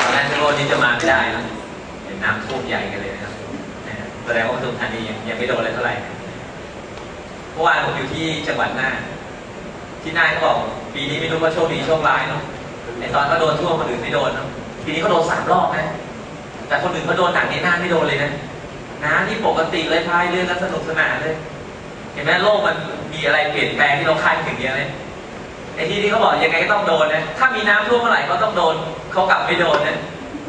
ตอนแรกนึกว่าวันนี้จะมาไม่ได้นะเห็นน้ำท่วมใหญ่กันเลยนะครับแสดงว่าปทุมธานียังยังไม่โดนอะไรเท่าไหร่เมื่อวานผมอยู่ที่จังหวัดน่านที่น่านเขาบอกปีนี้ไม่รู้ว่าโชคดีโชคร้ายเนาะไอตอนเขาโดนท่วมคนอื่นไม่โดนเนาะปีนี้เขาโดนสามรอบนะ แต่คนอื่นเขาโดนหนักในน่านไม่โดนเลยนะน้ำที่ปกติเลยพายเรือกันสนุกสนานเลย เห็นไหมโลกมันมีอะไรเปลี่ยนแปลงที่เราคาดถึงเยอะเลย อ้ที่ที่เขาบอกยังไงก็ต้องโดนนะถ้ามีน้ำท่วมเมื่อไหร่ก็ต้องโดนเขากลับไม่โดนนะ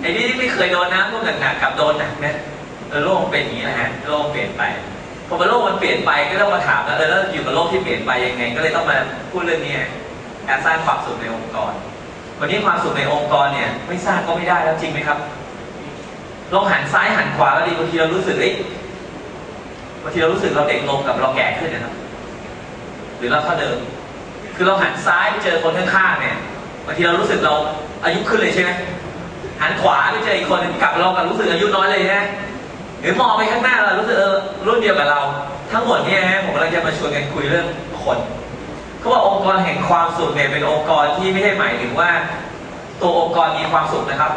ไอ้นี่ที่ไม่เคยโดนน้ำท่วมหนักๆกลับโดนหนักนะโลกเป็นอย่างนี้นะฮะโลกเปลี่ยนไปพอมาโลกมันเปลี่ยนไปก็ต้องมาถามแล้วเออแล้วอยู่กับโลกที่เปลี่ยนไปยังไง ก็เลยต้องมาพูดเรื่องนี้การสร้างความสุขในองค์กร วันนี้ความสุขในองค์กรเนี่ย ไม่สร้างก็ไม่ได้แล้วจริงไหมครับลองหันซ้ายหันขวาแล้วดีบางทีเรารู้สึกเอ้ยบางทีเรารู้สึกเราเด็กลงกับเราแก่ขึ้นนะครับ หรือเราเท่าเดิม คือเราหันซ้ายไปเจอคนข้างๆเนี่ยบางทีเรารู้สึกเราอายุขึ้นเลยใช่ไหมหันขวาไปเจออีกคนกลับเรากลับรู้สึกอายุน้อยเลยนะหรือมองไปข้างหน้าเรารู้สึกเออรุ่นเดียวกับเรา ทั้งหมดเนี่ยฮะผมกำลังจะมาชวนกันคุยเรื่องคนเขาบอกองค์กรแห่งความสุขเนี่ยเป็นองค์กรที่ไม่ได้หมายถึงว่า ตัวองค์กรมีความสุขนะครับ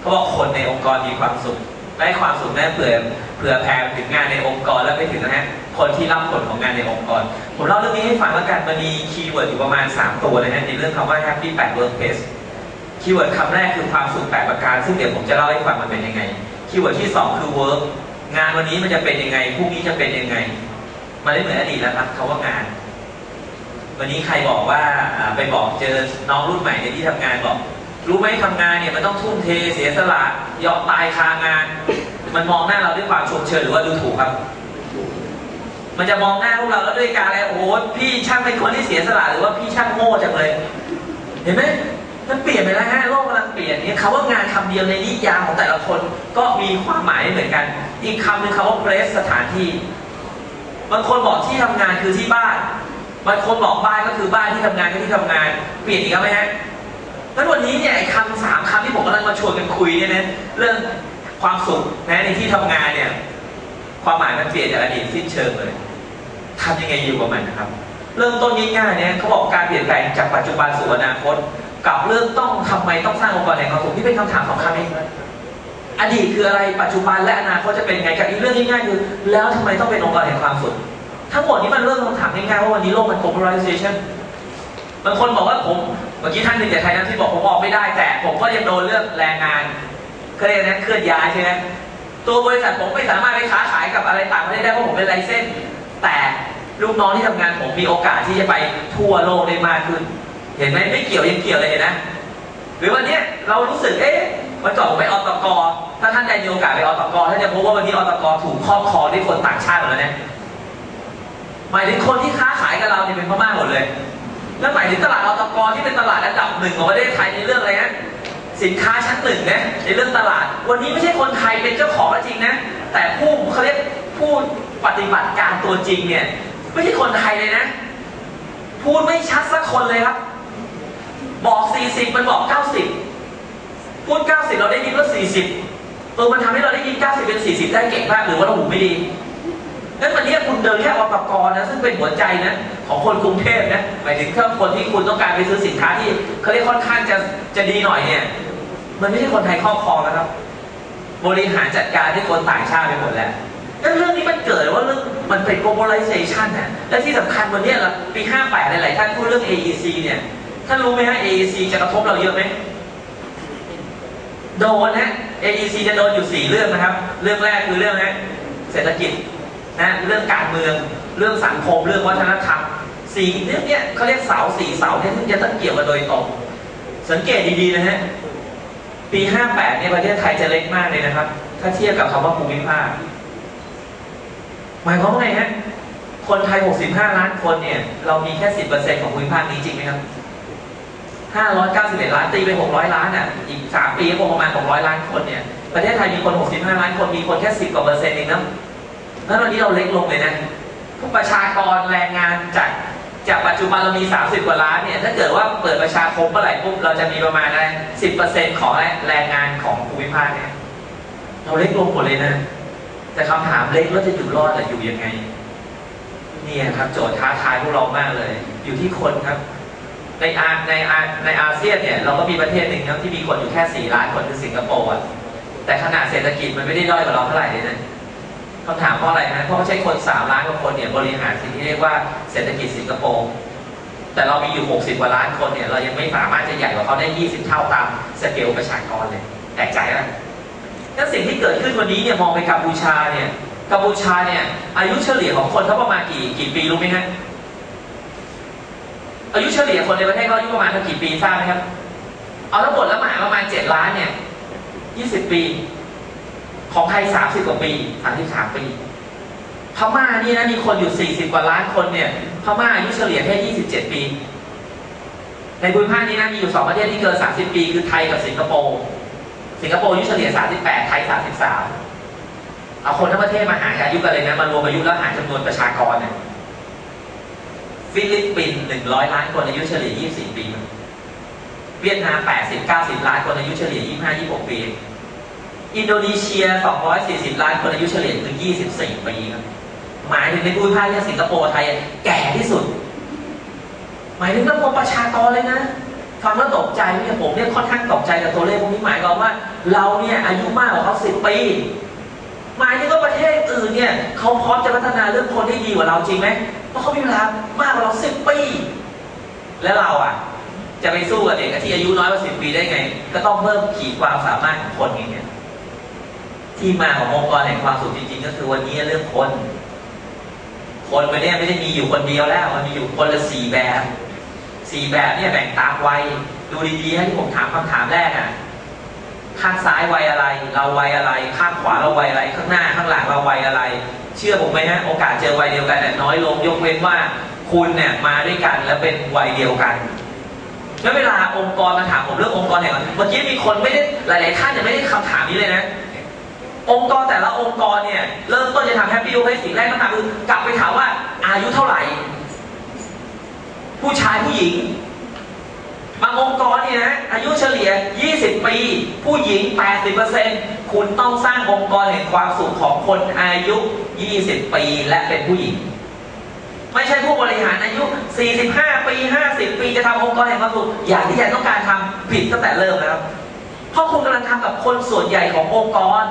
เขาบอกคนในองค์กรมีความสุขและให้ความสุขนั้เผื่อเผื่อแผ่ถึงงานในองค์กรและไปถึงนะฮะ คนที่รับผลของงานในองค์กร ผมเล่าเรื่องนี้ให้ฟังแล้วกันมันมีคีย์เวิร์ดอยู่ประมาณ 3 ตัวนะฮะในเรื่องคำว่า happy 8 workplace คีย์เวิร์ดคำแรกคือความสุข8ประการ ซึ่งเดี๋ยวผมจะเล่าให้ฟังมันเป็นยังไง คีย์เวิร์ดที่ 2 คือ work งานวันนี้มันจะเป็นยังไงพรุ่งนี้จะเป็นยังไง มันไม่เหมือนอดีตแล้วครับเขาว่างาน วันนี้ใครบอกว่าอ่าไปบอกเจอน้องรุ่นใหม่ในที่ทำงานบอก รู้ไหมทำงานเนี่ยมันต้องทุ่มเทเสียสละยอมตายคางาน มันมองหน้าเราด้วยความชมเชยหรือว่าดูถูกครับ มันจะมองหน้าพวกเราแล้วด้วยการอะไรโอ้โหพี่ช่างเป็นคนที่เสียสละหรือว่าพี่ช่างโง่จังเลย เห็นไหมมันเปลี่ยนไปแล้วฮะโลกกำลังเปลี่ยนเนี่ยคำว่างานคำเดียวในนิยามของแต่ละคนก็มีความหมายเหมือนกัน อีกคำหนึ่งคำว่า place สถานที่บางคนบอกที่ทำงานคือที่บ้านบางคนบอกบ้านก็คือบ้านที่ทำงานก็ที่ทำงาน เปลี่ยนอีกแล้วไหมฮะแล้ววันนี้เนี่ยไอ้คำสามคำที่ผมกำลังมาชวนกันคุยเนี่ยนะเรื่องความสุขนะในที่ทำงานเนี่ยความหมายมันเปลี่ยนจากอดีตสิ้นเชิงเลย ทำยังไงอยู่กับมันนะครับ เริ่มต้นง่ายๆเนี่ยเขาบอกการเปลี่ยนแปลงจากปัจจุบันสู่อนาคต กับเรื่องต้องทำไมต้องสร้างองค์กรแห่งความสุขที่เป็นคำถามสำคัญเองอดีตคืออะไรปัจจุบันและอนาคตจะเป็นไงกับอีกเรื่องง่ายๆคือ แล้วทำไมต้องเป็นองค์กรแห่งความสุขทั้งหมดนี้มันเริ่มคำถามง่ายๆว่าวันนี้โลกมัน globalization บางคนบอกว่าผมเมื่อกี้ท่านหนึ่งจากไทยนั้นที่บอกผมออกไม่ได้ แต่ผมก็ยังโดนเรื่องแรงงานเขาเรียกนะเคลื่อนย้ายใช่ไหมตัวบริษัทผมไม่สามารถไปค้าขายกับอะไรต่างประเทศได้เพราะผมเป็นไลเซนส์แต่ ลูกน้องที่ทำงานผมมีโอกาสที่จะไปทั่วโลกได้มากขึ้น เห็นไหมไม่เกี่ยวยังเกี่ยวเลยเห็นนะ หรือวันนี้เรารู้สึกเอ๊ะวันก่อนผมไปอตกถ้าท่านได้มีโอกาสไปอตกท่านจะพบว่าวันนี้อตกถูกครอบครองด้วยคนต่างชาติหมดแล้วเนี่ยหมายถึงคนที่ค้าขายกับเราเนี่ยเป็นพม่าหมดเลยแล้วหมายถึงตลาดอตกที่เป็นตลาดอันดับหนึ่งของประเทศไทยในเรื่องอะไรนะสินค้าชั้นหนึ่งนะในเรื่องตลาด วันนี้ไม่ใช่คนไทยเป็นเจ้าของก็จริงนะ แต่ผู้เขาเรียกผู้ปฏิบัติการตัวจริงเนี่ย ไม่ใช่คนไทยเลยนะ พูดไม่ชัดสักคนเลยครับ บอก 40 มันบอก 90 พูด 90 เราได้ยินว่า 40เออมันทำให้เราได้ยิน 90 เป็น 40 ได้เก่งมากหรือว่าเราหูไม่ดีงั้นวันนี้คุณเดินแค่อปกรนะซึ่งเป็นหัวใจนะของคนกรุงเทพนะหมายถึงถ้าคนที่คุณต้องการไปซื้อสินค้าที่เขาเรียกค่อนข้างจะจะดีหน่อยเนี่ย มันไม่ใช่คนไทยครอบครองแล้วครับ บริหารจัดการด้วยคนต่างชาติไปหมดแล้ว แล้วเรื่องนี้มันเกิดว่าเรื่องมันเป็น globalization นะและที่สำคัญวันนี้เราปี 58 หลายๆท่านพูดเรื่อง AEC เนี่ย ท่านรู้ไหมฮะ AEC จะกระทบเราเยอะไหมโดนนะ AEC จะโดนอยู่สี่เรื่องนะครับ เรื่องแรกคือเรื่องนะเศรษฐกิจนะเรื่องการเมืองเรื่องสังคมเรื่องวัฒนธรรมสี่เรื่องเนี้ยเขาเรียกเสาสี่เสาเนี่ยซึ่จะต้องเกี่ยวกันโดยตรงสังเกตดีๆนะฮะปี 58เนี่ยประเทศไทยจะเล็กมากเลยนะครับ ถ้าเทียบกับคำว่าภูมิภาค หมายความว่าไงฮะคนไทย 65 ล้านคนเนี่ย เรามีแค่ 10%ของภูมิภาคนี้จริงไหมครับ 591 ล้านตีไป 600 ล้านอะ อีก 3 ปีก็คงประมาณ 600 ล้านคนเนี่ย ประเทศไทยมีคน 65 ล้านคน มีคนแค่ 10 กว่าเปอร์เซ็นต์เองนะแล้วตอนนี้เราเล็กลงเลยนะผู้ประชากรแรงงานจากจากปัจจุบันเรามี 30 กว่าล้านเนี่ย ถ้าเกิดว่าเปิดประชาคมเมื่อไหร่ปุ๊บ เราจะมีประมาณอะไร10%ของแรงงานของภูมิภาคเนี่ย เราเล็กลงหมดเลยนะ แต่คำถามเล็กแล้วจะอยู่รอดแต่ออยู่ยังไง เนี่ยครับ โจทย์ท้าทายพวกเรามากเลย อยู่ที่คนครับ ในอาในอาในอาเซียนเนี่ย เราก็มีประเทศหนึ่งนะที่มีคนอยู่แค่4ล้านคนคือสิงคโปร์อะแต่ขนาดเศรษฐกิจมันไม่ได้ด้อยกว่าเราเท่าไหร่เลยนะคำถามเพราะอะไรนะเพราะเขาใช้คน3ล้านกว่าคนเนี่ยบริหารสิ่งที่เรียกว่าเศรษฐกิจสิงคโปร์แต่เรามีอยู่ 60 กว่าล้านคนเนี่ย เรายังไม่สามารถจะใหญ่กว่าเขาได้ 20 เท่าตามสเกลประชากรเลยแปลกใจไหม นั่นสิ่งที่เกิดขึ้นวันนี้เนี่ยมองไปกัมพูชาเนี่ยกัมพูชาเนี่ยอายุเฉลี่ยของคนเขาประมาณกี่กี่ปีรู้ไหมฮะอายุเฉลี่ยคนในประเทศเขาอายุประมาณกี่ปีทราบไหมครับ เอาทั้งหมดแล้วหมายประมาณเจ็ดล้านเนี่ยยี่สิบปี ของไทยสามสิบกว่าปีสามสิบสามปีพม่านี่นะมีคนอยู่สี่สิบกว่าล้านคนเนี่ยพม่าอายุเฉลี่ยแค่ยี่สิบเจ็ดปี ในภูมิภาคนี้นะมีอยู่สองประเทศที่เกินสามสิบปี คือไทยกับสิงคโปร์ สิงคโปร์อายุเฉลี่ยสามสิบแปดไทยสามสิบสามเอาคนทั้งประเทศมาหารอายุกันเลยนะมารวมอายุแล้วหารจำนวนประชากรเนี่ยฟิลิปปินส์100 ล้านคนอายุเฉลี่ย 24 ปี เวียดนาม 80 90 ล้านคนอายุเฉลี่ย 25 26 ปี อินโดนีเซีย 240 ล้านคนอายุเฉลี่ยถึง 24 ปีครับหมายถึงในภูมิภาคที่สิงคโปร์ไทย แก่ที่สุด หมายถึงจำนวนประชากรเลยนะ ฟังแล้วตกใจเนี่ยผมเนี่ยค่อนข้างตกใจกับตัวเลขพวกนี้หมายความว่า เราเนี่ยอายุมากกว่าเขา10ปี หมายถึงว่าประเทศอื่นเนี่ยเขาพร้อมจะพัฒนาเรื่องคนได้ดีกว่าเราจริงไหมเพราะเขามีเวลามากกว่าเราสิบปี แล้วเราอะ จะไปสู้กับเด็กที่อายุน้อยกว่าสิบปีได้ไง ก็ต้องเพิ่มขีดความสามารถของคนอย่างเงี้ยที่มาขององค์กรแห่งความสุขจริง ๆ ก็คือวันนี้เรื่องคน คนวันนี้ไม่ได้มีอยู่คนเดียวแล้ว มันมีอยู่คนละสี่แบบ สี่แบบเนี่ยแบ่งตามวัยดูดีๆให้ที่ผมถามคำถามแรกอะข้างซ้ายวัยอะไร เราวัยอะไร ข้างขวาเราวัยอะไร ข้างหน้าข้างหลังเราวัยอะไร เชื่อผมไหมฮะโอกาสเจอวัยเดียวกันน้อยลงยกเว้นว่าคุณเนี่ยมาด้วยกันแล้วเป็นวัยเดียวกันแล้วเวลาองค์กรมาถามผมเรื่ององค์กรแห่งเมื่อกี้มีคนไม่ได้หลายๆท่านยังไม่ได้คำถามนี้เลยนะ องค์กรแต่ละองค์กรเนี่ยเริ่มต้นจะทำแฮปปี้ให้สิ่งแรกต้องทำคือกลับไปถามว่าอายุเท่าไหร่ ผู้ชายผู้หญิง บางองค์กรเนี่ยนะอายุเฉลี่ย 20 ปี ผู้หญิง 80%คุณต้องสร้างองค์กรแห่งความสุขของคนอายุ 20 ปีและเป็นผู้หญิง ไม่ใช่ผู้บริหารอายุ 45 ปี 50 ปีจะทำองค์กรแห่งความสุขอย่างที่อยากต้องการทำผิดตั้งแต่เริ่มแล้วเพราะคุณกำลังทำกับคนส่วนใหญ่ขององค์กร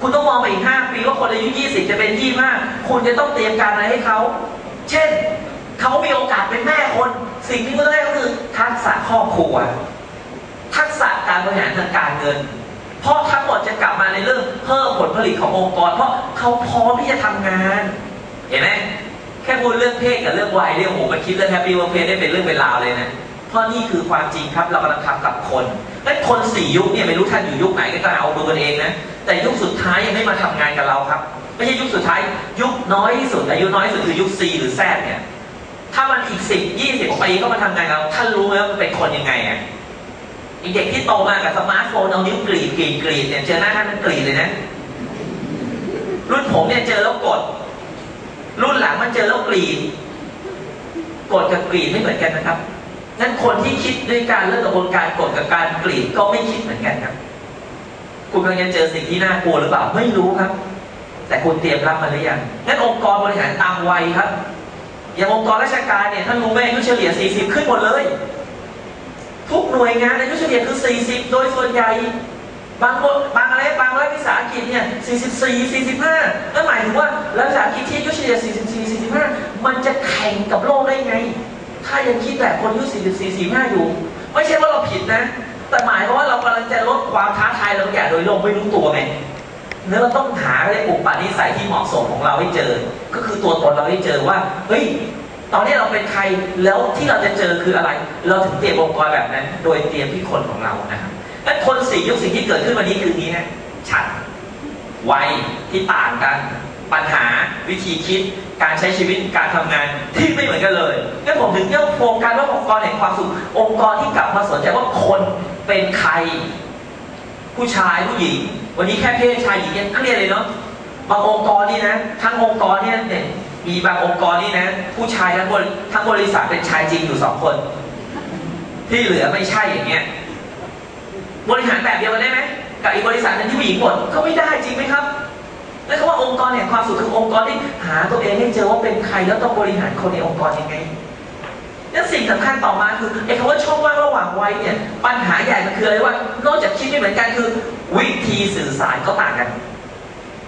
คุณต้องมองไปอีก 5 ปีว่าคนอายุ 20 จะเป็น 25 คุณจะต้องเตรียมการอะไรให้เขา เช่น เขามีโอกาสเป็นแม่คน สิ่งที่เขาได้ก็คือทักษะครอบครัว ทักษะการบริหารทางการเงิน เพราะทั้งหมดจะกลับมาในเรื่องเพิ่มผลผลิตขององค์กร เพราะเขาพร้อมที่จะทำงาน เห็นไหมแค่พูดเรื่องเพศกับเรื่องวัยเรื่องโหมันคิดเรื่องแฮปปี้ว่าเพศได้เป็นเรื่องเป็นราวเลยนะเพราะนี่คือความจริงครับเรากำลังทำกับคนและคนสี่ยุคเนี่ยไม่รู้ท่านอยู่ยุคไหนก็เอาดูกันเองนะแต่ยุคสุดท้ายยังไม่มาทำงานกับเราครับ ไม่ใช่ยุคสุดท้าย ยุคน้อยที่สุดอายุน้อยที่สุดคือยุค C หรือ Z เนี่ย ถ้ามันอีกสิบยี่สิบปีก็มาทำงานเราท่านรู้ไหมว่ามันเป็นคนยังไงอะอีเด็กที่โตมากับสมาร์ทโฟนเอานิ้วกรีดกรีดกรีดเนี่ยเจอหน้าท่านมันกรีดเลยนะ รุ่นผมเนี่ยเจอแล้วกด รุ่นหลังมันเจอแล้วกรีดกดกับกรีดไม่เหมือนกันนะครับงั้นคนที่คิดด้วยการเรื่องกระบวนการกดกับการกรีดก็ไม่คิดเหมือนกันครับ คุณกำลังจะเจอสิ่งที่น่ากลัวหรือเปล่าไม่รู้ครับ แต่คุณเตรียมรับมาหรือยังงั้นองค์กรบริหารตามวัยครับ อย่างองค์กรราชการเนี่ยท่านรู้ไหมอายุเฉลี่ย 40 ขึ้นหมดเลย ทุกหน่วยงานอายุเฉลี่ยคือ 40 โดยส่วนใหญ่ บางบางอะไรบางรัฐวิสาหกิจเนี่ย 44 45นั่นหมายถึงว่ารัฐวิสาหกิจที่อายุเฉลี่ย 44 45 มันจะแข่งกับโลกได้ไง ถ้ายังคิดแบบคนอายุ 44 45 อยู่ ไม่ใช่ว่าเราผิดนะ แต่หมายความว่าเรากำลังจะลดความท้าทายเราอย่างโดยโลกไม่รู้ตัวไง เนื้อเราต้องหาในอุปนิสัยที่เหมาะสมของเราให้เจอ ก็คือตัวตนเราให้เจอว่า เฮ้ย ตอนนี้เราเป็นใคร แล้วที่เราจะเจอคืออะไร เราถึงเตรียมองค์กรแบบนั้น โดยเตรียมที่คนของเรานะครับและคนสี่ยุคสิ่งที่เกิดขึ้นวันนี้คือนี้นะฉันวัยที่ต่างกัน ปัญหาวิธีคิด การใช้ชีวิตการทำงานที่ไม่เหมือนกันเลยงั้นผมถึงเรื่องโฟกัสว่าองค์กรแห่งความสุของค์กรที่กลับมาสนใจว่าคนเป็นใคร ผู้ชายผู้หญิง วันนี้แค่เพศชายหญิงยังเครียดเลยเนาะบางองค์กรนี่นะทั้งองค์กรเนี่ยเนี่ยมีบางองค์กรนี่นะ ผู้ชายทั้งบริทั้งบริษัทเป็นชายจริงอยู่สองคน ที่เหลือไม่ใช่อย่างเงี้ยบริหารแบบเดียวกันได้ไหมกับอีกบริษัทนึงที่ผู้หญิงหมดก็ไม่ได้จริงไหมครับนั่นคือว่าองค์กรแห่งความสุขคือองค์กรที่หาตัวเองให้เจอว่าเป็นใครแล้วต้องบริหารคนในองค์กรยังไง และสิ่งสำคัญต่อมาคือไอ้คำว่าช่องว่างระหว่างวัยเนี่ยปัญหาใหญ่มันคืออะไรว่านอกจากคิดไม่เหมือนกันคือ วิธีสื่อสารก็ต่างกัน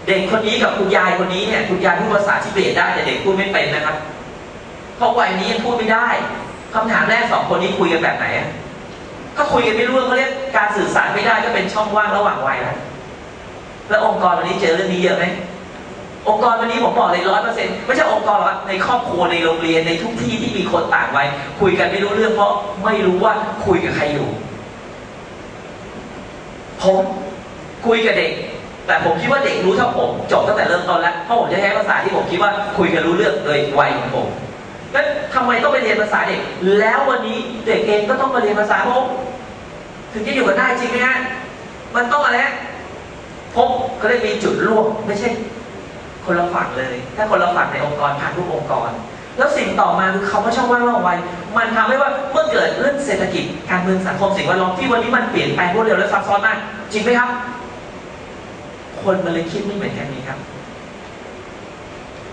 เด็กคนนี้กับคุณยายคนนี้เนี่ยคุณยายพูดภาษาทิเบตได้แต่เด็กพูดไม่เป็นนะครับ เพราะวัยนี้ยังพูดไม่ได้คำถามแรกสองคนนี้คุยกันแบบไหนก็คุยกันไม่รู้เรื่องเขาเรียกการสื่อสารไม่ได้ก็เป็นช่องว่างระหว่างวัยแล้วแล้วองค์กรวันนี้เจอเรื่องนี้เยอะไหม องค์กรวันนี้ผมบอกเลยร้อยเปอร์เซ็นต์ไม่ใช่องค์กรหรอกในครอบครัวในโรงเรียนในทุกที่ที่มีคนต่างวัยคุยกันไม่รู้เรื่องเพราะไม่รู้ว่าคุยกับใครอยู่ ผมคุยกับเด็ก แต่ผมคิดว่าเด็กรู้เท่าผมจบตั้งแต่เริ่มต้นแล้วเพราะผมจะใช้ภาษาที่ผมคิดว่าคุยกันรู้เรื่องโดยวัยของผมแล้วทำไมต้องไปเรียนภาษาเด็ก แล้ววันนี้เด็กเองก็ต้องมาเรียนภาษาผมถึงจะอยู่กันได้จริงไหมฮะมันต้องอะไรฮะพบก็เลยมีจุดร่วมไม่ใช่ คนละฝั่งเลย ถ้าคนละฝั่งในองค์กรผ่านทุกองค์กร แล้วสิ่งต่อมาคือคำว่าช่องว่างระหว่างวัยมันทำให้ว่าเมื่อเกิดเรื่องเศรษฐกิจการเมืองสังคมสิ่งแวดล้อมที่วันนี้มันเปลี่ยนแปลงรวดเร็วและซับซ้อนมาก จริงไหมครับ คนมันเลยคิดไม่เหมือนกันนี้ครับ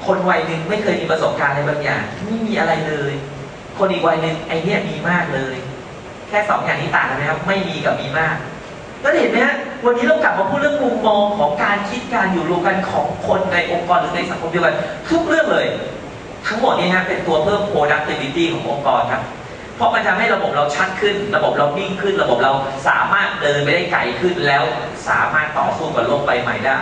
คนวัยหนึ่งไม่เคยมีประสบการณ์อะไรบางอย่างไม่มีอะไรเลย คนอีกวัยหนึ่งไอเนี้ยมีมากเลย แค่สองอย่างนี้ต่างกันไหมครับ ไม่มีกับมีมาก แล้วเห็นไหมฮะวันนี้เรากลับมาพูดเรื่องมุมมองของการคิดการอยู่รวมกันของคนในองค์กรหรือในสังคมเดียวกัน ทุกเรื่องเลย ทั้งหมดนี้ฮะเป็นตัวเพิ่ม productivity ขององค์กรครับเพราะมันจะให้ระบบเราชัดขึ้น ระบบเรานิ่งขึ้น ระบบเราสามารถเดินไปได้ไกลขึ้นแล้วสามารถต่อสู้กับโลกใบใหม่ได้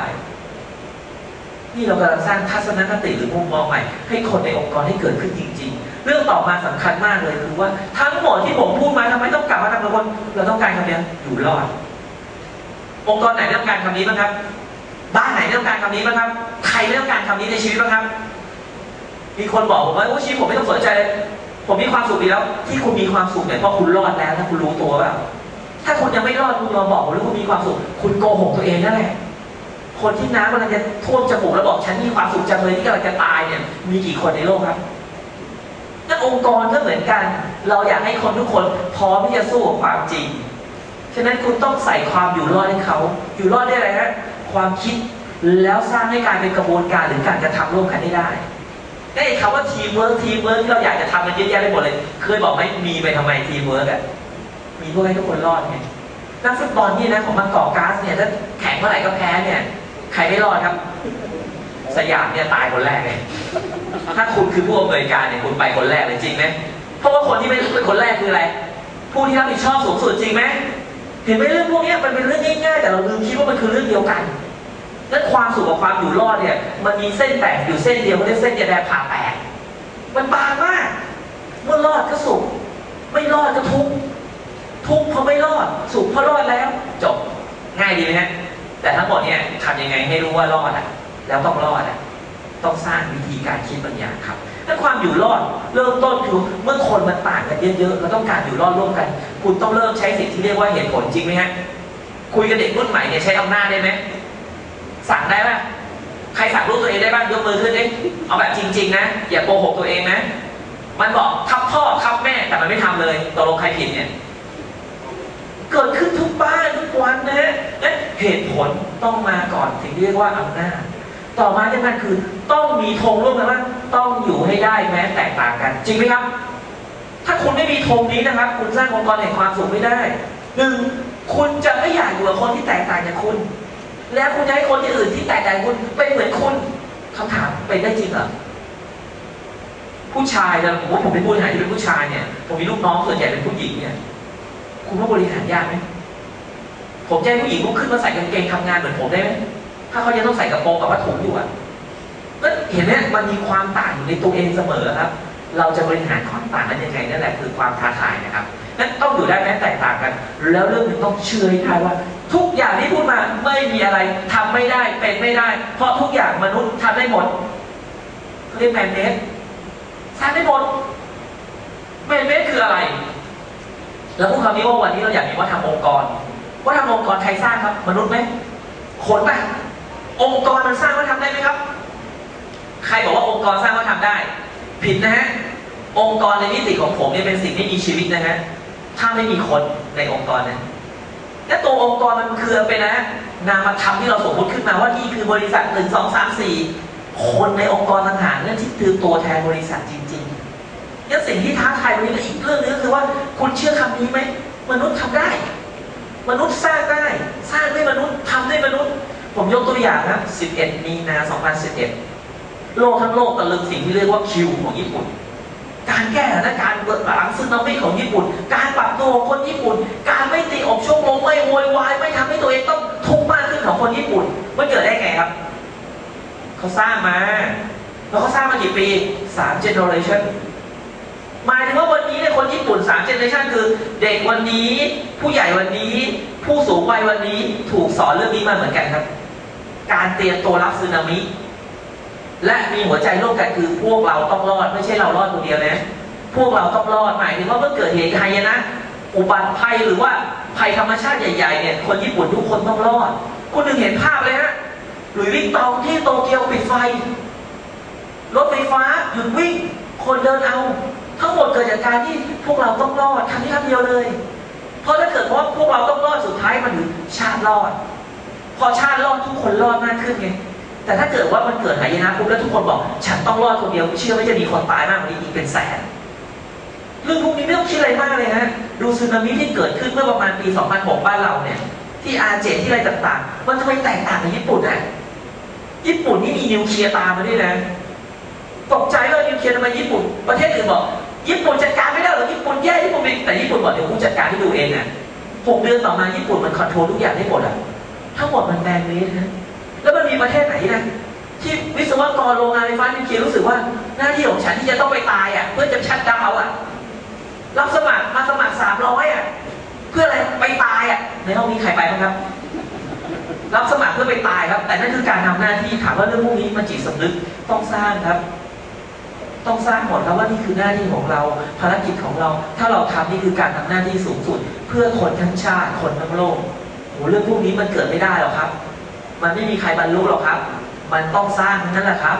นี่เรากำลังสร้างทัศนคติหรือมุมมองใหม่ ให้คนในองค์กรให้เกิดขึ้นจริง ๆ เรื่องต่อมาสำคัญมากเลยคือว่าทั้งหมดที่ผมพูดมาทำไมต้องกลับมาทำกับคนเราต้องการคำเดียวอยู่รอด องค์กรไหนไม่ต้องการคำนี้บ้างครับ บ้านไหนไม่ต้องการคำนี้บ้างครับ ใครไม่ต้องการคำนี้ในชีวิตบ้างครับ มีคนบอกผมว่าโอ้ชีวิตผมไม่ต้องสนใจเลยผมมีความสุขดีแล้ว ที่คุณมีความสุขเนี่ยเพราะคุณรอดแล้วถ้าคุณรู้ตัวเปล่าถ้าคุณยังไม่รอดคุณมาบอกผมว่าคุณมีความสุข คุณโกหกตัวเองนั่นแหละคนที่น้ำกำลังจะท่วมจมูกแล้วบอกฉันมีความสุขจังเลยที่กำลังจะตายเนี่ย มีกี่คนในโลกครับนั่นองค์กรก็เหมือนกัน เราอยากให้คนทุกคนพร้อมที่จะสู้กับความจริง ฉะนั้นคุณต้องใส่ความอยู่รอดให้เขา อยู่รอดได้อะไรฮะความคิดแล้วสร้างให้กลายเป็นกระบวนการหรือการกระทำร่วมกันได้ได้ได้คำว่าทีมเวิร์กทีมเวิร์กที่เราอยากจะทำมันเยอะแยะไปหมดเลย เคยบอกไหมมีไปทำไมทีมเวิร์กอะมีเพื่อให้ทุกคนรอดไงนักฟุตบอลนี่นะของบางกอกก๊าซเนี่ยถ้าแข่งเมื่อไหร่ก็แพ้เนี่ยใครไม่รอดครับ สยามเนี่ยตายคนแรกเลยถ้าคุณคือผู้อำนวยการเนี่ยคุณไปคนแรกเลยจริงไหมเพราะว่าคนที่ไม่เป็นคนแรกคืออะไร ผู้ที่รับผิดชอบสูงสุดจริงไหม เห็นไหมเรื่องพวกนี้มันเป็นเรื่องง่ายๆแต่เราลืมคิดว่ามันคือเรื่องเดียวกันนั้นความสุขกับความอยู่รอดเนี่ย มันมีเส้นแตกอยู่เส้นเดียวเขาเรียกเส้นแยแดงผ่าแตกมันบางมาก เมื่อรอดก็สุข ไม่รอดก็ทุกข์ทุกข์เพราะไม่รอด สุขเพราะรอดแล้ว จบง่ายดีไหมฮะแต่ทั้งหมดเนี่ยทำยังไงให้รู้ว่ารอดอะ แล้วต้องรอดอะ ต้องสร้างวิธีการคิดบางอย่างครับ ถ้าความอยู่รอดเริ่มต้นคือเมื่อคนมันต่างกันเยอะๆเราต้องการอยู่รอดร่วมกัน คุณต้องเริ่มใช้สิ่งที่เรียกว่าเหตุผลจริงไหมฮะคุยกับเด็กรุ่นใหม่เนี่ยใช้อำนาจได้ไหมสั่งได้ไหมใครสั่งลูกตัวเองได้บ้างยกมือขึ้นดิเอาแบบจริง ๆ นะ อย่าโกหกตัวเองนะ มันบอกทับพ่อทับแม่แต่มันไม่ทำเลยตกลงใครผิดเนี่ยเกิดขึ้นทุกบ้านทุกวันนะเหตุผลต้องมาก่อนถึงเรียกว่าอำนาจ ต่อมาที่มันคือต้องมีธงร่วมกันว่าต้องอยู่ให้ได้แม้แตกต่างกัน จริงไหมครับ ถ้าคุณไม่มีธงนี้นะครับ คุณสร้างองค์กรแห่งความสุขไม่ได้หนึ่งคุณจะไม่อยากอยู่กับคนที่แตกต่างจากคุณ แล้วคุณจะให้คนที่อื่นที่แตกต่างคุณเป็นเหมือนคุณคำถามเป็นได้จริงเหรอผู้ชายนะผมว่าผมเป็นผู้บริหารที่เป็นผู้ชายเนี่ยผมมีลูกน้องส่วนใหญ่เป็นผู้หญิงเนี่ยคุณว่าบริหารยากไหมผมจะให้ผู้หญิงลุกขึ้นมาใส่กางเกงทำงานเหมือนผมได้ไหม ถ้าเขายังต้องใส่กระโปรงกับผ้าถุงอยู่อะก็เห็นไหมมันมีความต่างอยู่ในตัวเองเสมอครับ เราจะบริหารความต่างนั้นยังไงนั่นแหละคือความท้าทายนะครับนั้นต้องอยู่ได้แม้แตกต่างกัน แล้วเรื่องนึงต้องเชื่อให้ได้ว่า ทุกอย่างที่พูดมาไม่มีอะไรทำไม่ได้เป็นไม่ได้ เพราะทุกอย่างมนุษย์ทำได้หมดเรียกแมนเมดสร้างได้หมดแมนเมดคืออะไรแล้วพูดคำนี้ว่าวันนี้เราอยากมีวัฒนธรรมองค์กรวัฒนธรรมองค์กรใครสร้างครับ มนุษย์ไหมคนป่ะ องค์กรมันสร้างวัฒนธรรมได้ไหมครับ ใครบอกว่าองค์กรสร้างวัฒนธรรมได้ ผิดนะฮะองค์กรในมิติของผมเนี่ยเป็นสิ่งที่มีชีวิตนะฮะถ้าไม่มีคนในองค์กรนั้นและตัวองค์กรมันคือเป็นนะ นามธรรมที่เราสมมติขึ้นมาว่านี่คือบริษัทหนึ่งสองสามสี่คนในองค์กรต่างหากนั่นที่คือตัวแทนบริษัทจริงๆงั้นสิ่งที่ท้าทายวันนี้อีกเรื่องนึงก็คือว่าคุณเชื่อคำนี้ไหมมนุษย์ทำได้ มนุษย์สร้างได้ สร้างด้วยมนุษย์ทำด้วยมนุษย์ ผมยกตัวอย่างนะ 11 มีนา 2011 โลกทั้งโลกตะลึงสิ่งที่เรียกว่าคิวของญี่ปุ่น การแก้สถานการณ์หลังซึนามิของญี่ปุ่น การปรับตัวของคนญี่ปุ่น การไม่ตีอกชกลงไม่โวยวายไม่ทำให้ตัวเองต้องทุกข์มากขึ้นของคนญี่ปุ่น มันเกิดได้ไงครับ เขาสร้างมา แล้วเขาสร้างมากี่ปีสามเจเนอเรชันหมายถึงว่าวันนี้เนี่ยคนญี่ปุ่นสามเจเนอเรชันคือ เด็กวันนี้ ผู้ใหญ่วันนี้ ผู้สูงวัยวันนี้ถูกสอนเรื่องนี้มาเหมือนกันครับ การเตรียมตัวรับสึนามิ และมีหัวใจร่วมกันคือพวกเราต้องรอด ไม่ใช่เรารอดคนเดียวนะ พวกเราต้องรอดหมายถึงว่าเมื่อเกิดเหตุภัยนะ อุบัติภัยหรือว่าภัยธรรมชาติใหญ่ๆเนี่ยคนญี่ปุ่นทุกคนต้องรอดคุณนึงเห็นภาพเลยฮะหลุยส์วิกตองที่โตเกียวปิดไฟรถไฟฟ้าหยุดวิ่ง คนเดินเอา ทั้งหมดเกิดจากการที่พวกเราต้องรอดคำนี้คำเดียวเลย เพราะถ้าเกิดว่าพวกเราต้องรอดสุดท้ายมันถึงชาติรอด พอชาติรอดทุกคนรอดมากขึ้นไงแต่ถ้าเกิดว่ามันเกิดหายนะปุ๊บแล้วทุกคนบอก ฉันต้องรอดคนเดียวเชื่อว่าจะมีคนตายมากกว่านี้อีกเป็นแสนเรื่องพวกนี้ไม่ต้องคิดอะไรมากเลยฮะดูสึนามิที่เกิดขึ้นเมื่อประมาณปี 2006 บ้านเราเนี่ย ที่อาเจนที่อะไรต่างๆ มันทำไมแตกต่างกับญี่ปุ่นอะญี่ปุ่นนี่มีนิวเคลียร์ตามมาด้วยนะตกใจเลยนิวเคลียร์ทำไมญี่ปุ่น ประเทศอื่นบอกญี่ปุ่นจัดการไม่ได้หรอญี่ปุ่นแย่ญี่ปุ่นเป็นแต่ญี่ปุ่นบอกเดี๋ยวกูจัดการให้ดูเองอะหกเดือนต่อมาญี่ปุ่นมันคอนโทรลทุกอย่างได้หมดอะ ทั้งหมดมันแบนเมสนะแล้วมันมีประเทศไหนนะที่วิศวกรโรงงานไฟฟ้านิวเคลียร์รู้สึกว่า หน้าที่ของฉันที่จะต้องไปตายอะ เพื่อจะชัดดาวน์อะ รับสมัครมาสมัครสามร้อยอะ เพื่ออะไรไปตายอะ ในห้องนี้ใครไปบ้างครับ รับสมัครเพื่อไปตายครับ แต่นั่นคือการทำหน้าที่ถามว่าเรื่องพวกนี้มันจิตสำนึกต้องสร้างครับ ต้องสร้างหมดครับว่านี่คือหน้าที่ของเรา ภารกิจของเรา ถ้าเราทำนี่คือการทำหน้าที่สูงสุด เพื่อคนทั้งชาติคนทั้งโลก โหเรื่องพวกนี้มันเกิดไม่ได้หรอกครับ มันไม่มีใครบรรลุหรอกครับ มันต้องสร้างนั้นแหละครับ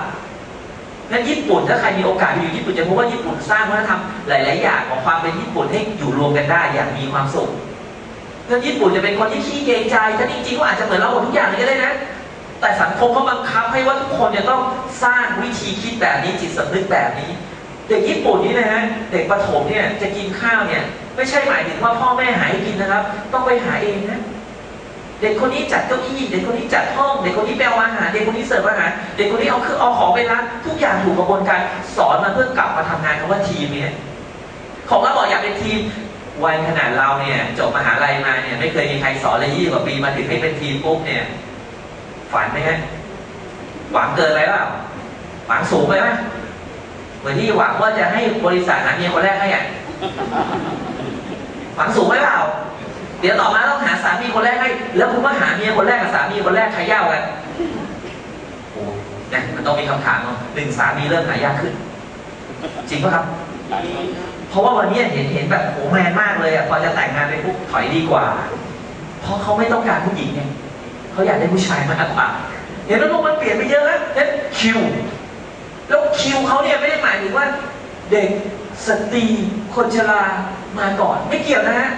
งั้นญี่ปุ่นถ้าใครมีโอกาสไปอยู่ญี่ปุ่นจะพบว่าญี่ปุ่นสร้างวัฒนธรรมหลาย ๆ อย่างของความเป็นญี่ปุ่นให้อยู่รวมกันได้อย่างมีความสุขงั้นญี่ปุ่นจะเป็นคนที่ขี้เกรงใจถ้าจริงๆก็อาจจะเหมือนเราหมดทุกอย่างเลยก็ได้นะ แต่สังคมเขาบังคับให้ว่าทุกคนจะต้องสร้างวิธีคิดแบบนี้จิตสำนึกแบบนี้ เด็กญี่ปุ่นนี่นะฮะเด็กประถมเนี่ยจะกินข้าวเนี่ยไม่ใช่หมายถึงว่าพ่อแม่หาให้กินนะครับ ต้องไปหาเองนะ เด็กคนนี้จัดเก้าอี้เด็กคนนี้จัดห้อง เด็กคนนี้แปลอาหาร เด็กคนนี้เสิร์ฟอาหาร เด็กคนนี้เอาคือเอาของไปร้านทุกอย่างถูกกระบวนการสอนมาเพื่อกลับมาทำงานคำว่าทีมเนี่ยของเราบอกอยากเป็นทีมวัยขนาดเราเนี่ยจบมหาลัยมาเนี่ยไม่เคยมีใครสอนเลยยี่กว่าปีมาถึงให้เป็นทีมปุ๊บเนี่ย ฝันไหมฮะหวังเกินไปเปล่าหวังสูงไปไหมเหมือนที่หวังว่าจะให้บริษัทหาเมียคนแรกให้อะหวังสูงไปเปล่า เดี๋ยวต่อมาต้องหาสามีคนแรกให้ แล้วคุณว่าหาเมียคนแรกกับสามีคนแรกใครยากกันโอ้เนี่ยมันต้องมีคำถามเนาะหนึ่งสามีเริ่มหายากขึ้น จริงป่ะครับ เพราะว่าวันนี้เห็นเห็นแบบโอ้แมนมากเลยอะพอจะแต่งงานไปปุ๊บถอยดีกว่า เพราะเขาไม่ต้องการผู้หญิงไงเขาอยากได้ผู้ชายมากกว่า เห็นไหมโลกมันเปลี่ยนไปเยอะแล้วนั่นคิว แล้วคิวเขาเนี่ยไม่ได้หมายถึงว่า เด็กสตรีคนชรามาก่อน ไม่เกี่ยวนะฮะ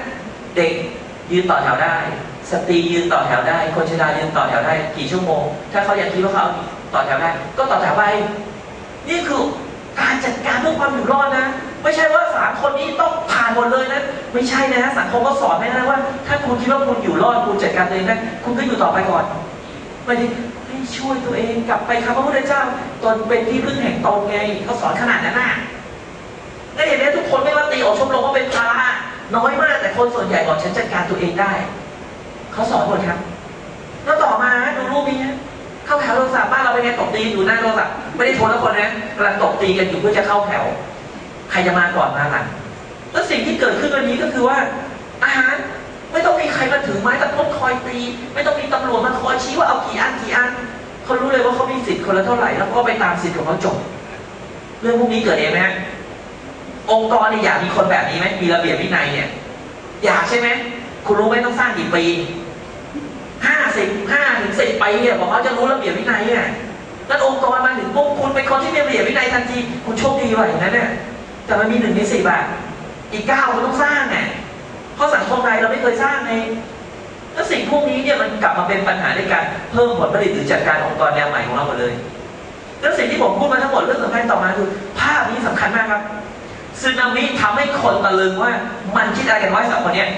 เด็ก ยืนต่อแถวได้ สตรียืนต่อแถวได้ คนชรายืนต่อแถวได้ กี่ชั่วโมง ถ้าเขาอยากคิดว่าเขาต่อแถวได้ ก็ต่อแถวไป นี่คือการจัดการเพื่อความอยู่รอดนะ ไม่ใช่ว่าสามคนนี้ต้องผ่านหมดเลยนะ ไม่ใช่นะ สังคมก็สอนไม่ได้ว่า ถ้าคุณคิดว่าคุณอยู่รอดคุณจัดการตัวเองได้คุณก็อยู่ต่อไปก่อนไม่ได้ให้ช่วยตัวเองกลับไปคำพระพุทธเจ้าตนเป็นที่พึ่งแห่งตนไงเขาสอนขนาดนั้นน่ะแล้เห็นไหมทุกคนไม่ว่าตีออกชมรมก็เป็นภาระ น้อยมากแต่คนส่วนใหญ่บอกฉันจัดการตัวเองได้ เขาสอนหมดครับ แล้วต่อมาดูรูปนี้เข้าแถวโทรศัพท์บ้านเราเป็นไงตบตีอยู่หน้าโทรศัพท์ไม่ได้ชนแล้วคนนะกำลังตบตีกันอยู่เพื่อจะเข้าแถว ใครจะมาก่อนมาหลังแล้วสิ่งที่เกิดขึ้นวันนี้ก็คือว่า อาหารไม่ต้องมีใครมาถือไม้ตะพดคอยตี ไม่ต้องมีตำรวจมาคอยชี้ว่าเอากี่อันกี่อันเขารู้เลยว่าเขามีสิทธิ์คนละเท่าไหร่แล้วก็ไปตามสิทธิ์ของเขาจบ เรื่องพวกนี้เกิดเองไหมฮะ องค์กรเนี่ยอยากมีคนแบบนี้ไหมมีระเบียบวินัยเนี่ย อยากใช่ไหมคุณรู้ไหมต้องสร้างกี่ปีห้าสิบห้าถึงสิบปีเนี่ยบอกเขาจะรู้ระเบียบวินัยเนี่ยแล้วองค์กรมาถึงปุ๊บคุณเป็นคนที่มีระเบียบวินัยทันทีคุณโชคดีว่ะอย่างนั้นเนี่ยแต่มันมีหนึ่งในสิบอะอีกเก้าคุณต้องสร้างไงเพราะสังคมไทยเราไม่เคยสร้างไงแล้วสิ่งพวกนี้เนี่ยมันกลับมาเป็นปัญหาในการเพิ่มผลผลิตหรือจัดการองค์กรแนวใหม่ของเราหมดเลย แล้วสิ่งที่ผมพูดมาทั้งหมดเรื่องสำคัญต่อมาคือ ภาพนี้สำคัญมากครับ ซึนามิทำให้คนตะลึงว่ามันคิดอะไรกันไว้สองคนเนี้ย